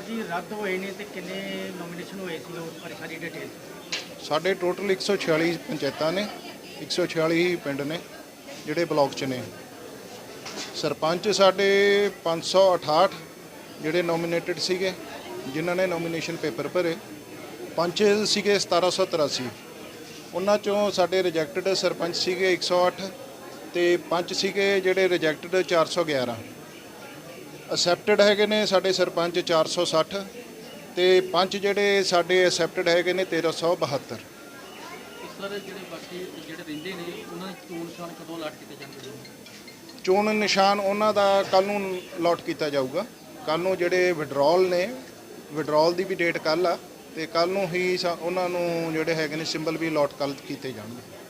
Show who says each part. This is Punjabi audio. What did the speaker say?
Speaker 1: ਜੀ, ਰੱਦ ਹੋਏ ਨੇ ਤੇ ਕਿੰਨੇ ਨੋਮੀਨੇਸ਼ਨ ਹੋਏ ਸੀ ਉਸ ਬਾਰੇ ਸਾਰੀ ਡਿਟੇਲ
Speaker 2: ਸਾਡੇ ਟੋਟਲ 146 ਪੰਚਾਇਤਾਂ ਨੇ 146 ਹੀ ਪਿੰਡ ਨੇ, ਜਿਹੜੇ ਬਲਾਕ 'ਚ ਨੇ। ਸਰਪੰਚ ਸਾਡੇ 568 ਜਿਹੜੇ ਨੋਮੀਨੇਟਡ ਸੀਗੇ, ਜਿਨ੍ਹਾਂ ਨੇ ਨੋਮੀਨੇਸ਼ਨ ਪੇਪਰ ਭਰੇ। ਪੰਚ ਸੀਗੇ 1783 ਉਹਨਾਂ ਚੋਂ ਸਾਡੇ ਰਿਜੈਕਟਡ ਸਰਪੰਚ ਸੀਗੇ 108 ਤੇ ਪੰਚ ਸੀਗੇ ਜਿਹੜੇ ਰਿਜੈਕਟਡ 411 ਅਸੈਪਟਡ ਹੈਗੇ ਨੇ ਸਾਡੇ ਸਰਪੰਚ 460 ਤੇ ਪੰਜ ਜਿਹੜੇ ਸਾਡੇ ਅਸੈਪਟਡ ਹੈਗੇ ਨੇ 1372
Speaker 1: ਸਰ ਜਿਹੜੇ ਬਾਕੀ ਜਿਹੜੇ ਰਹਿੰਦੇ ਨੇ ਉਹਨਾਂ ਦੇ ਚੋਣ ਨਿਸ਼ਾਨ ਕਦੋਂ ਲਾਟ ਕੀਤੇ ਜਾਣਗੇ?
Speaker 2: ਚੋਣ ਨਿਸ਼ਾਨ ਉਹਨਾਂ ਦਾ ਕੱਲ ਨੂੰ ਲੋਟ ਕੀਤਾ ਜਾਊਗਾ। ਕੱਲ ਨੂੰ ਜਿਹੜੇ ਵਿਡਰਾਲ ਨੇ ਵਿਡਰਾਲ ਦੀ ਵੀ ਡੇਟ ਕੱਲ ਆ ਤੇ ਕੱਲ ਨੂੰ ਹੀ ਉਹਨਾਂ ਨੂੰ ਜਿਹੜੇ ਹੈਗੇ ਨੇ ਸਿੰਬਲ ਵੀ ਲੋਟ ਕੱਲ ਕੀਤੇ ਜਾਣਗੇ।